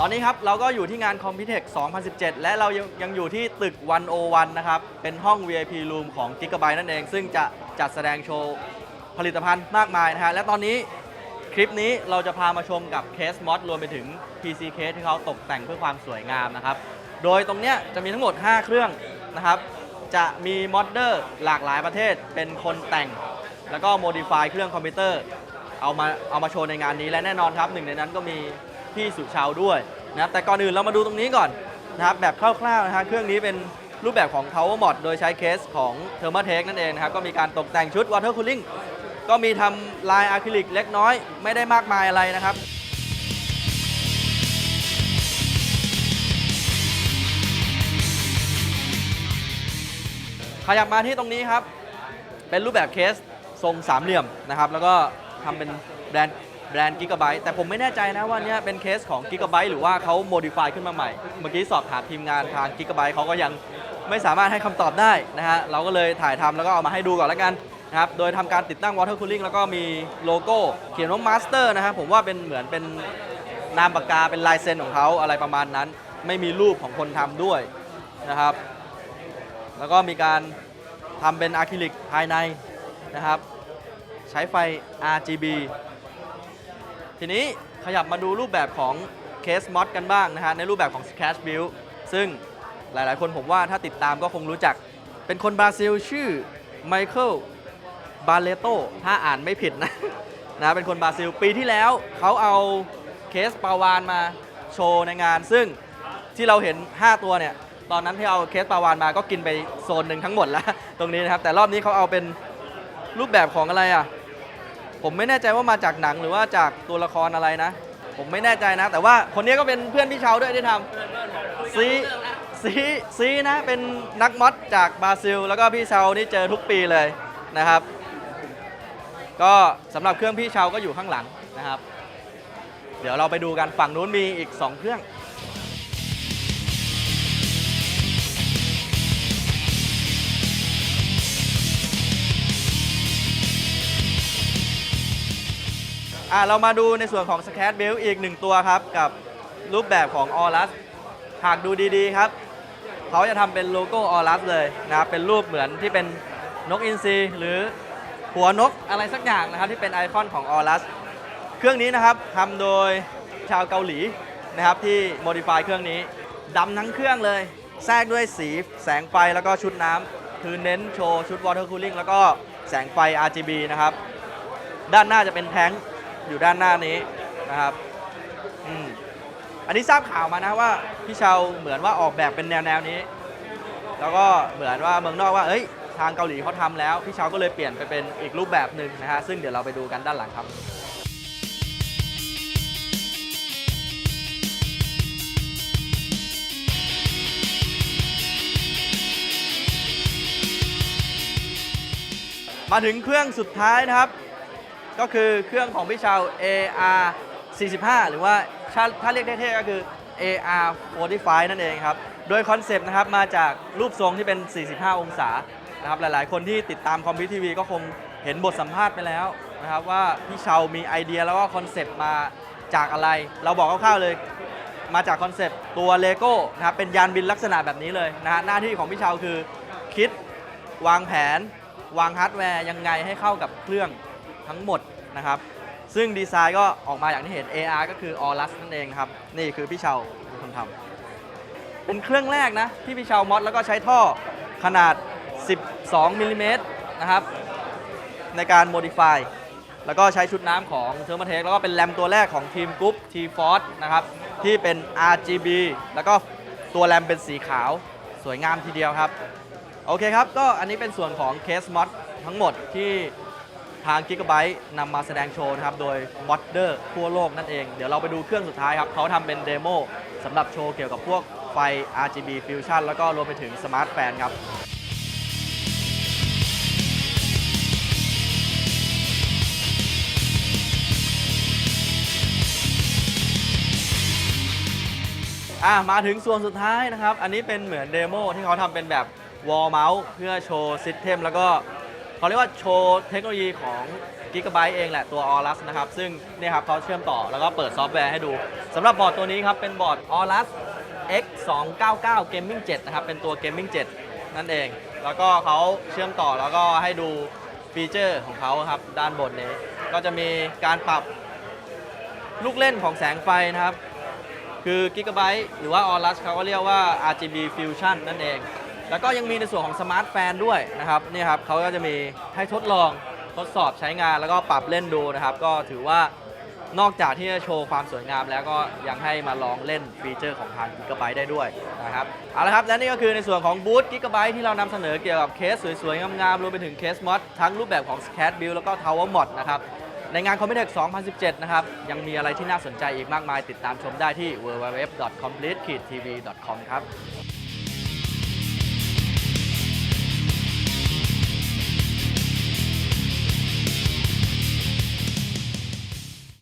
ตอนนี้ครับเราก็อยู่ที่งาน Computech 2017 และเรายังยังอยู่ที่ตึก 101 นะครับ เป็นห้อง VIP Room ของ Gigabyte นั่นเอง ซึ่งจะจัดแสดงโชว์ผลิตภัณฑ์มากมายนะฮะ และตอนนี้คลิปนี้เราจะพามาชมกับเคสมอดรวมไปถึง PC เคสที่เขาตกแต่งเพื่อความสวยงามนะครับ โดยตรงเนี้ยจะมีทั้งหมด 5 เครื่องนะครับ จะมีมอดเดอร์หลากหลายประเทศเป็นคนแต่ง แล้วก็โมดิฟายเครื่องคอมพิวเตอร์เอามาเอามาโชว์ในงานนี้และแน่นอนครับหนึ่งในนั้นก็มี พี่สุชาวด้วยนะครับแต่ก่อนอื่นเรามาดูตรงนี้ก่อนนะครับแบบคร่าวๆนะฮะเครื่องนี้เป็นรูปแบบของ Power Mod โดยใช้เคสของ t h e r m a t e c นั่นเองนะครับก็มีการตกแต่งชุด Water Cooling ก็มีทำลายอะคริลิกเล็กน้อยไม่ได้มากมายอะไรนะครับขยับมาที่ตรงนี้ครับ เป็นรูปแบบเคสทรงสามเหลี่ยมนะครับ แล้วก็ทำเป็นแบรนด์ แบรนด์กิกะไบต์แต่ผมไม่แน่ใจนะว่าเนี้ยเป็นเคสของกิกะไบต์หรือว่าเขาโมดิฟายขึ้นมาใหม่ เมื่อกี้สอบถามทีมงานทางกิกะไบต์เขาก็ยังไม่สามารถให้คำตอบได้นะฮะ เราก็เลยถ่ายทำแล้วก็เอามาให้ดูก่อนแล้วกันนะครับ โดยทำการติดตั้ง water cooling แล้วก็มีโลโก้เขียนว่า master นะครับ ผมว่าเป็นเหมือนเป็นนามปากกาเป็นลายเซ็นของเขาอะไรประมาณนั้น ไม่มีรูปของคนทำด้วยนะครับ แล้วก็มีการทำเป็นอะคริลิกภายในนะครับ ใช้ไฟ RGB ทีนี้ขยับมาดูรูปแบบของเคสมอดกันบ้างนะฮะในรูปแบบของ Scratch Build ซึ่งหลายๆ คนผมว่าถ้าติดตามก็คงรู้จัก เป็นคนบราซิลชื่อไมเคิลบาเลโตถ้าอ่านไม่ผิดนะนะเป็นคนบราซิลปีที่แล้วเขาเอาเคสปาวานมาโชว์ในงาน ซึ่งที่เราเห็น 5 ตัวเนี่ย ตอนนั้นที่เอาเคสปาวานมาก็กินไปโซนหนึ่งทั้งหมดแล้ว ตรงนี้นะครับ แต่รอบนี้เขาเอาเป็นรูปแบบของอะไรอะ ผมไม่แน่ใจว่ามาจากหนังหรือว่าจากตัวละครอะไรนะ ผมไม่แน่ใจนะ แต่ว่าคนนี้ก็เป็นเพื่อนพี่เชาด้วยที่ทำซีซีซีนะเป็นนักมอดจากบราซิล แล้วก็พี่เชานี่เจอทุกปีเลยนะครับ ก็สำหรับเครื่องพี่เชาก็อยู่ข้างหลังนะครับ เดี๋ยวเราไปดูกันฝั่งนู้นมีอีก 2 เครื่อง อะเรามาดูในส่วนของ s c a t b u i l อีกหนึ่งตัวครับ กับรูปแบบของ Aorus หากดูดีๆครับ เขาจะทำเป็นโลโก้ Aorus เลยนะครับเป็นรูปเหมือนที่เป็นนกอินทรีหรือหัวนกอะไรสักอย่างนะครับ ที่เป็นไอคอนของ Aorus เครื่องนี้นะครับทำโดยชาวเกาหลีนะครับที่ modify เครื่องนี้ดำทั้งเครื่องเลย แทรกด้วยสีแสงไฟแล้วก็ชุดน้ำคือเน้นโชว์ชุด water cooling แล้วก็แสงไฟ RGB นะครับ ด้านหน้าจะเป็นแท้ง อยู่ด้านหน้านี้นะครับอืมอันนี้ทราบข่าวมานะว่าพี่เชาเหมือนว่าออกแบบเป็นแนวแนวนี้ แล้วก็เหมือนว่าเมืองนอกว่าเอ้ยทางเกาหลีเขาทำแล้ว พี่เชาก็เลยเปลี่ยนไปเป็นอีกรูปแบบหนึ่งนะฮะซึ่งเดี๋ยวเราไปดูกันด้านหลังครับมาถึงเครื่องสุดท้ายนะครับ ก็คือเครื่องของพี่ชาว AR 45 หรือว่าถ้าถ้าเรียกเท่ๆก็คือ AR 45นั่นเองครับ โดยคอนเซปต์นะครับมาจากรูปทรงที่เป็น 45 องศานะครับหลายๆ คนที่ติดตามคอมพิวทีวีก็คงเห็นบทสัมภาษณ์ไปแล้วนะครับว่าพี่ชาวมีไอเดียแล้วก็คอนเซปต์มาจากอะไร เราบอกคร่าวๆเลย มาจากคอนเซปต์ตัวเลโก้นะครับเป็นยานบินลักษณะแบบนี้เลยนะฮะหน้าที่ของพี่ชาวคือคิดวางแผน วางฮาร์ดแวร์ยังไงให้เข้ากับเครื่องทั้งหมด นะครับซึ่งดีไซน์ก็ออกมาอย่างที่เห็น AR ก็คือ Aorus นั่นเองครับ นี่คือพี่เชาเป็นคนทำเป็นเครื่องแรกนะที่พี่เชามอดแล้วก็ใช้ท่อขนาด 12มิลลิเมตรนะครับในการ modify แล้วก็ใช้ชุดน้ำของเทอร์มาเทคแล้วก็เป็นแรมตัวแรกของทีมกรุ๊ป T Force นะครับที่เป็น RGB แล้วก็ตัวแรมเป็นสีขาวสวยงามทีเดียวครับ โอเคครับ ก็อันนี้เป็นส่วนของเคสมอดทั้งหมดที่ ทาง Gigabyte นำมาแสดงโชว์นะครับ โดยมอดเดอร์ทั่วโลกนั่นเอง เดี๋ยวเราไปดูเครื่องสุดท้ายครับ เขาทำเป็นเดโมสำหรับโชว์เกี่ยวกับพวกไฟ RGB Fusion แล้วก็รวมไปถึงสมาร์ทแฟนครับอะมาถึงส่วนสุดท้ายนะครับ อันนี้เป็นเหมือนเดโมที่เขาทำเป็นแบบวอลเมาส์เพื่อโชว์ซิสเต็มแล้วก็ เขาเรียกว่าโชว์เทคโนโลยีของ Gigabyte เองแหละตัว Aorus นะครับ ซึ่งเนี่ยครับเขาเชื่อมต่อแล้วก็เปิดซอฟต์แวร์ให้ดูสำหรับบอร์ดตัวนี้ครับ เป็นบอร์ด Aorus X 2 9 9 Gaming 7 นะครับ เป็นตัว Gaming 7 นั่นเอง แล้วก็เขาเชื่อมต่อแล้วก็ให้ดูฟีเจอร์ของเขาครับ ด้านบนนี้ ก็จะมีการปรับลูกเล่นของแสงไฟนะครับ คือ Gigabyte หรือว่า Aorus เขาก็เรียกว่า RGB Fusion นั่นเอง แล้วก็ยังมีในส่วนของ Smart Fan ด้วยนะครับนี่ครับเขาก็จะมีให้ทดลองทดสอบใช้งานแล้วก็ปรับเล่นดูนะครับ ก็ถือว่านอกจากที่จะโชว์ความสวยงามแล้วก็ยังให้มาลองเล่นฟีเจอร์ของทาง Gigabyte ได้ด้วยนะครับเอาละครับและนี่ก็คือในส่วนของบูธ Gigabyte ที่เรานำเสนอเกี่ยวกับเคสสวยๆ งามๆรวมไปถึงเคสมอดทั้งรูปแบบของ Scat Build แล้วก็ Tower Mod นะครับในงาน Computex 2017 นะครับ ยังมีอะไรที่น่าสนใจอีกมากมายติดตามชมได้ที่ www.complete-tv.com ครับ